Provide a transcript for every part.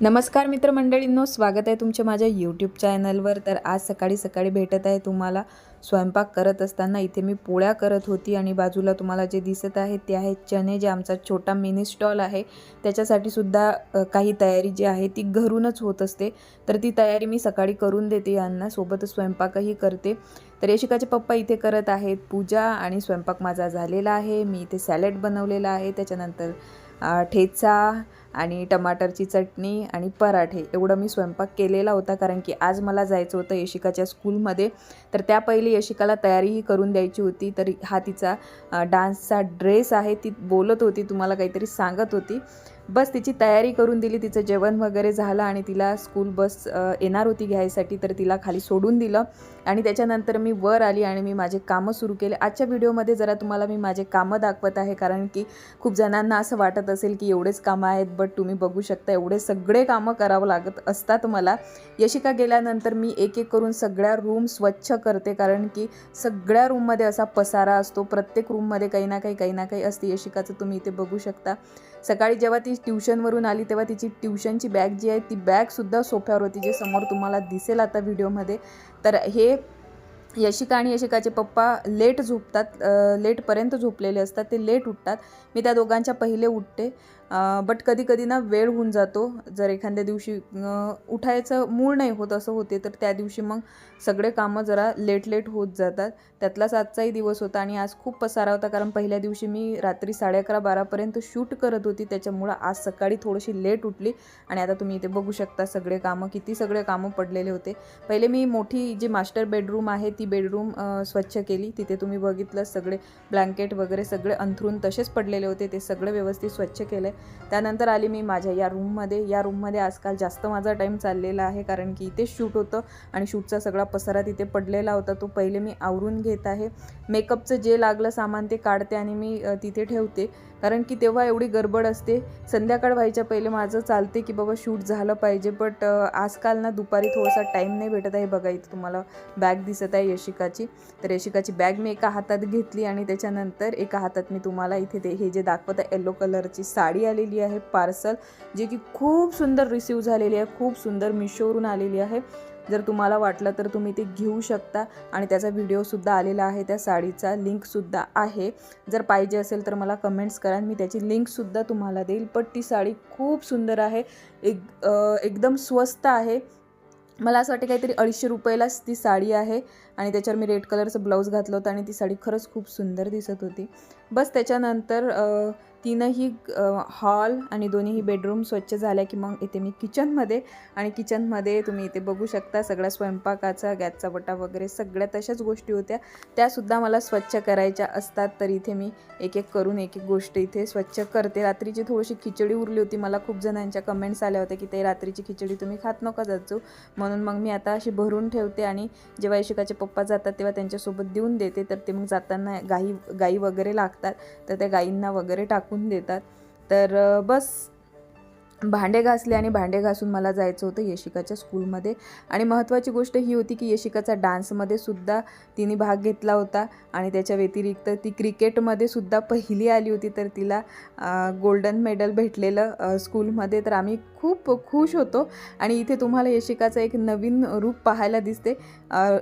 नमस्कार मित्रमंडळींनो स्वागत आहे तुमच्या माझ्या यूट्यूब चॅनलवर तर आज सकाळी सकाळी भेटत आहे तुम्हाला स्वयंपाक करत असताना इथे मी पोळ्या करत होती आणि बाजूला तुम्हाला जे दिसत आहे ते आहे चणे जे आमचा छोटा मिनी स्टॉल आहे. त्याच्यासाठी सुद्धा काही तयारी जी आहे ती घरूनच होत असते. तर ती तयारी मी सकाळी करून देते यांना सोबतच स्वयंपाकही करते. तर यशिकाचे पप्पा इथे करत आहेत पूजा आणि स्वयंपाक माझा झालेला आहे. मी इथे सॅलड बनवलेला आहे. त्याच्यानंतर ठेचा आणि टमाटरची चटणी आणि पराठे. एवढं मी स्वयंपाक केलेला होता कारण की आज मला जायचं होतं यशिकाच्या स्कूलमध्ये तर त्या पहिले यशिकाला तयारीही करून द्यायची होती तर हा तिचा डान्सचा ड्रेस आहे ती बोलत होती तुम्हाला काहीतरी सांगत होती. बस तिची तयारी करून दिली तिचं जेवण वगैरे झालं आणि तिला स्कूल बस येणार होती घ्यायसाठी तर तिला खाली सोडून दिलं. आणि त्याच्यानंतर मी वर आली आणि मी माझे कामं सुरू केले. आजच्या व्हिडिओमध्ये जरा तुम्हाला मी माझे कामं दाखवत आहे कारण की खूप जणांना असं वाटत असेल की एवढेच कामं आहेत बट तुम्ही बघू शकता एवढे सगळे कामं करावं लागत असतात मला. यशिका गेल्यानंतर मी एक एक करून सगळ्या रूम स्वच्छ करते कारण की सगळ्या रूममध्ये असा पसारा असतो. प्रत्येक रूममध्ये काही ना काही काही ना काही असते. यशिकाचं तुम्ही इथे बघू शकता. सकाळी जेव्हा ती ट्युशनवरून आली तेव्हा तिची ट्युशनची बॅग जी आहे ती बॅगसुद्धा सोफ्यावर होती जे समोर तुम्हाला दिसेल आता व्हिडिओमध्ये. तर हे यशिका आणि यशिकाचे पप्पा लेट झोपतात लेटपर्यंत झोपलेले असतात ते लेट उठतात. मी त्या दोघांच्या पहिले उठते. बट कधी कधी ना वेळ होऊन जातो. जर एखाद्या दिवशी उठायचं मूळ नाही होत असं होते तर त्या दिवशी मग सगळे कामं जरा लेट लेट होत जातात. त्यातलाच आजचाही दिवस होता आणि आज खूप पसारा होता कारण पहिल्या दिवशी मी रात्री साडे अकरा बारापर्यंत शूट करत होती. त्याच्यामुळं आज सकाळी थोडीशी लेट उठली आणि आता तुम्ही इथे बघू शकता सगळे कामं किती सगळे कामं पडलेले होते. पहिले मी मोठी जी मास्टर बेडरूम आहे ती बेडरूम स्वच्छ केली. तिथे तुम्ही बघितलं सगळे ब्लँकेट वगैरे सगळे अंथरून तसेच पडलेले होते. ते सगळं व्यवस्थित स्वच्छ केलं त्यानंतर आली मी माझ्या या रूममध्ये या रूममध्ये आजकाल जास्त माझा टाईम चाललेला आहे कारण की इथे शूट होतं आणि शूटचा सगळा पसारा तिथे पडलेला होता. तो पहिले मी आवरून घेत आहे. मेकअपचं जे लागलं सामान ते काढते आणि मी तिथे ठेवते. कारण की तेव्हा एवढी गडबड असते. संध्याकाळ व्हायच्या पहिले माझं चालते की बाबा शूट झालं पाहिजे. बट आजकाल ना दुपारी थोडासा टाईम नाही भेटत आहे. बघा इथं तुम्हाला बॅग दिसत आहे यशिकाची. तर यशिकाची बॅग मी एका हातात घेतली आणि त्याच्यानंतर एका हातात मी तुम्हाला इथे ते हे जे दाखवत आहे येलो कलरची साडी आलेली आहे पार्सल जे की खूप सुंदर रिसीव झालेली आहे खूप सुंदर मिशोवरून आलेली आहे. जर तुम्हाला वाटलं तर तुम्ही ते घेऊ शकता आणि त्याचा व्हिडिओसुद्धा आलेला आहे त्या साडीचा लिंकसुद्धा आहे. जर पाहिजे असेल तर मला कमेंट्स करा मी त्याची लिंकसुद्धा तुम्हाला देईल. पण ती साडी खूप सुंदर आहे एक एकदम स्वस्त आहे. मला असं वाटतं काहीतरी अडीचशे रुपयालाच ती साडी आहे. आणि त्याच्यावर मी रेड कलरचं ब्लाऊज घातलं होतं आणि ती साडी खरंच खूप सुंदर दिसत होती. बस त्याच्यानंतर तीनही हॉल आणि दोन्हीही बेडरूम स्वच्छ झाल्या की मग इथे मी किचनमध्ये आणि किचनमध्ये तुम्ही इथे बघू शकता सगळ्या स्वयंपाकाचा गॅसचा बटा वगैरे सगळ्या तशाच गोष्टी होत्या. त्यासुद्धा मला स्वच्छ करायच्या असतात तर इथे मी एक एक करून एक एक गोष्ट इथे स्वच्छ करते. रात्रीची थोडीशी खिचडी उरली होती. मला खूप जणांच्या कमेंट्स आल्या होत्या की ते रात्रीची खिचडी तुम्ही खात नका जायचो म्हणून मग मी आता अशी भरून ठेवते आणि जेव्हा शिकाचे पप्पा जातात तेव्हा त्यांच्यासोबत देऊन देते तर ते मग जाताना गाई गाई वगैरे लागतात तर त्या गाईंना वगैरे टाकून देतात. तर बस भांडे घासले आणि भांडे घासून मला जायचं होतं यशिकाच्या स्कूलमध्ये. आणि महत्त्वाची गोष्ट ही होती की यशिकाचा डान्समध्ये सुद्धा तिने भाग घेतला होता आणि त्याच्या व्यतिरिक्त ती क्रिकेटमध्ये सुद्धा पहिली आली होती तर तिला गोल्डन मेडल भेटलेलं स्कूलमध्ये. तर आम्ही खूप खुश होतो आणि इथे तुम्हाला यशिकाचं एक नवीन रूप पाहायला दिसते.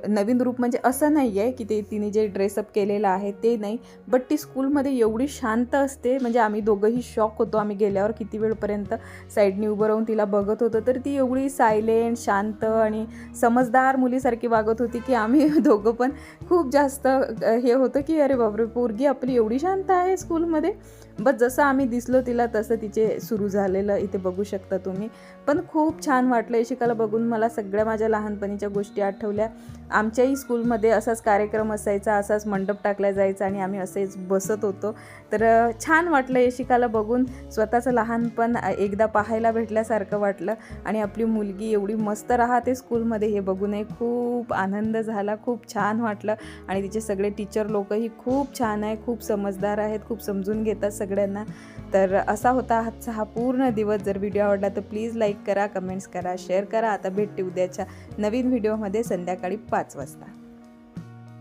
नवीन रूप म्हणजे असं नाही आहे की ते तिने जे ड्रेसअप केलेलं आहे ते नाही बट ती स्कूलमध्ये एवढी शांत असते. म्हणजे आम्ही दोघंही शॉक होतो. आम्ही गेल्यावर किती वेळपर्यंत साईडनी उभं राहून तिला बघत होतो. तर ती एवढी सायलेंट शांत आणि समजदार मुलीसारखी वागत होती की आम्ही दोघं पण खूप जास्त हे होतं की अरे बापरे पोरगी आपली एवढी शांत आहे स्कूलमध्ये. बट जसं आम्ही दिसलो तिला तसं तिचे सुरू झालेलं इथे बघू शकता तुम्ही. पण खूप छान वाटलं यशिकाला बघून. मला सगळ्या माझ्या लहानपणीच्या गोष्टी आठवल्या. आमच्याही स्कूलमध्ये असाच कार्यक्रम असायचा असाच मंडप टाकला जायचा आणि आम्ही असेच बसत होतो. तर छान वाटलं यशिकाला बघून. स्वतःचं लहानपण एकदा पाहायला भेटल्यासारखं वाटलं आणि आपली मुलगी एवढी मस्त राहते स्कूलमध्ये हे बघूनही खूप आनंद झाला खूप छान वाटलं. आणि तिचे सगळे टीचर लोकही खूप छान आहे खूप समजदार आहेत खूप समजून घेतात सगळ्यांना. तर असा होता आजचा हा पूर्ण दिवस. जर व्हिडिओ आवडला तर प्लीज लाईक करा कमेंट्स करा शेअर करा. आता भेटते उद्याच्या नवीन व्हिडिओमध्ये संध्याकाळी पाच वाजता.